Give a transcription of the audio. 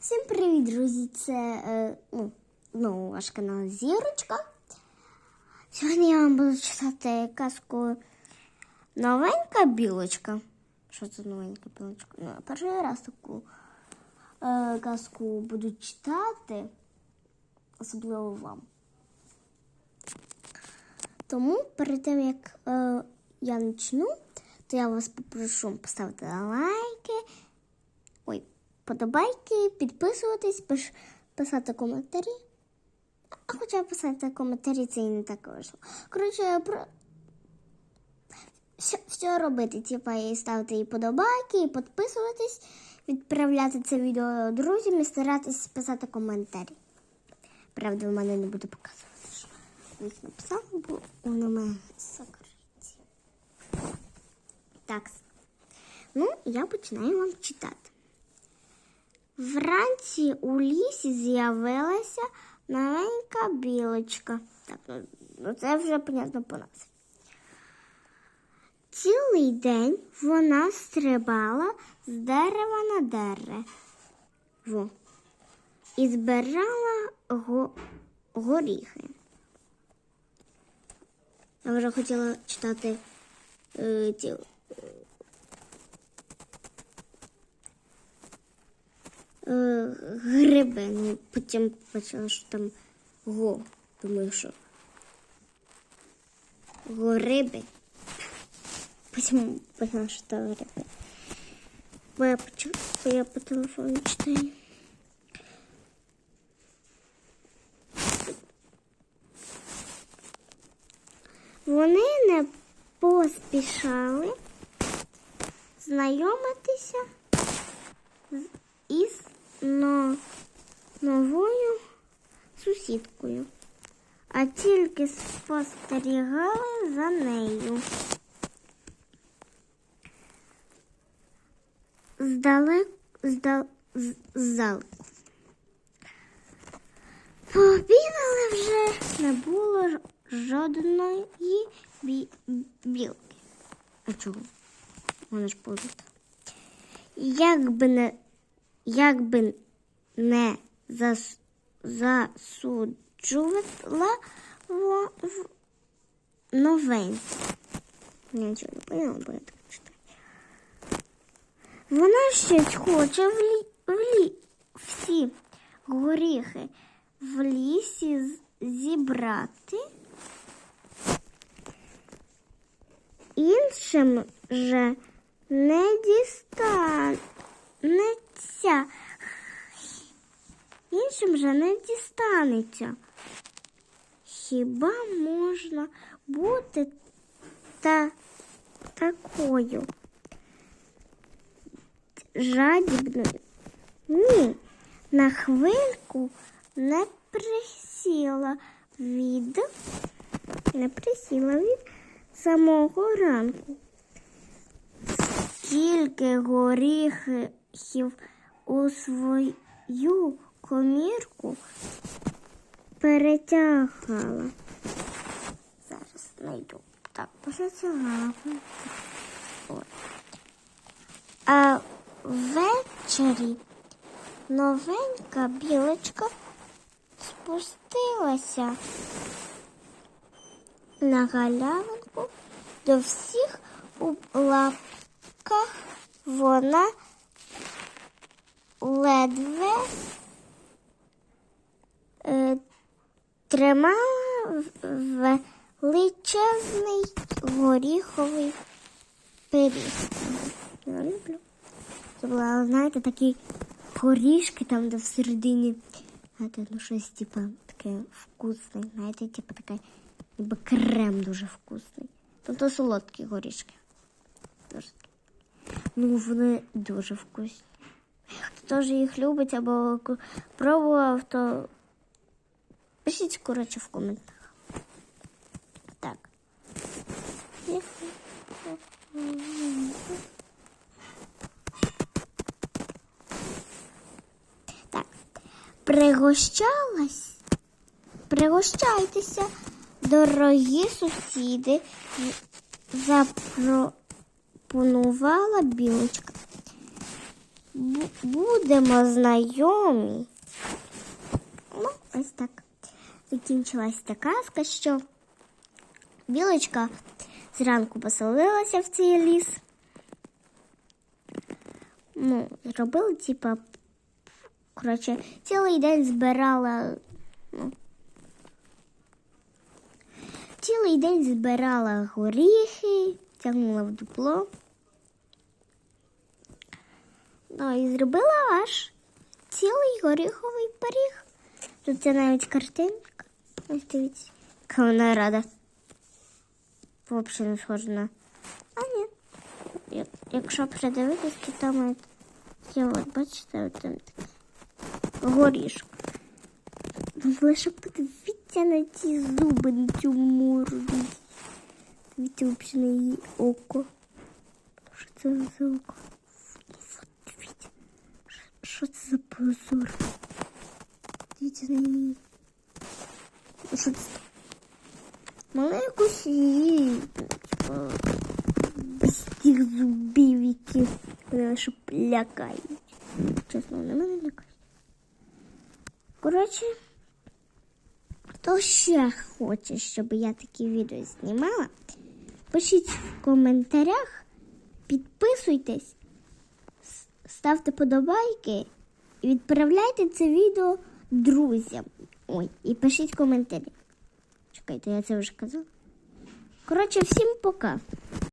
Всім привіт, друзі! Це е, ну, знову ваш канал Зірочка. Сьогодні я вам буду читати казку Новенька білочка. Що це новенька білочка? Ну, перший раз таку е, казку буду читати, особливо вам. Тому перед тим як е, я почну, то я вас попрошу поставити лайки. Ой, подобайки, підписуватись, пиш, писати коментарі. А хоча писати коментарі це і не так важливо. Коротше, про... все, все робити, типа і ставити і подобайки, і підписуватись, відправляти це відео друзям і старатись писати коментарі. Правда, в мене не буду показувати, що їх написав, бо вони мене закриті. Так. Ну, я починаю вам читати. Вранці у лісі з'явилася новенька білочка. Так, ну, ну це вже понятно по нас. Цілий день вона стрибала з дерева на дерево і збирала го- горіхи. Я вже хотіла читати е, ті, гриби. Ну, потім почала, що там го. Думаю, що гориби. Потім поняла, що це гриби. Бо я, почу, бо я по телефону читаю. Вони не поспішали знайомитися із новою сусідкою, а тільки спостерігали за нею. Здалек, здал, з- ззалеку. Пообідали вже не було жодної бі- білки. А чого? Вона ж побіта. Якби не, якби не зас, засуджувала новеньку. Нічого не поняла, бо я так читаю. Вона щось хоче в, лі, в лі, всі горіхи в лісі зібрати. Іншим же не дістанеться. Іншим же не дістанеться. Хіба можна бути та такою жадібною? Ні, на хвильку не присіла від не присіла від самого ранку. Скільки горіхів у свою комірку перетягала. Зараз знайду. Так, перетягала. А ввечері новенька білочка спустилася на галявинку до всіх у лапках вона ледве е, тримала величезний горіховий пиріг. Я люблю. Це була, знаєте, такі горішки там, де всередині, знаєте, ну щось типа таке вкусне, знаєте, типа таке, ніби крем дуже вкусний. Тобто солодкі горішки. Ну, вони дуже вкусні. Теж їх любить або пробував, то пишіть, коротше, в коментах. Так. Так. Пригощалась. Пригощайтеся, дорогі сусіди, запропонувала білочка. Бу- будемо знайомі. Ну, ось так. Закінчилась та казка, що білочка зранку поселилася в цей ліс. Ну, зробила, типа, коротше, цілий день збирала. Ну, цілий день збирала горіхи, тягнула в дупло. Ну і зробила аж цілий горіховий пиріг. Тут це навіть картинка. Ось дивіться, яка вона рада. Взагалі не схожа на. А ні. Як- Якщо придивитись, то там є, от бачите, от там такий горішок. Ну, лише подивіться на ці зуби, на цю морду. Дивіться взагалі на її око. Що це за око? Що- Що це за позор? Дивіться на. Ну, Що це? Мала якусь типа, без тих зубів, які лише лякають. Чесно, вони мене лякають. Коротше, хто ще хоче, щоб я такі відео знімала, пишіть в коментарях, підписуйтесь, ставте подобайки і відправляйте це відео друзям. Ой, і пишіть коментарі. Чекайте, я це вже казала. Коротше, всім пока.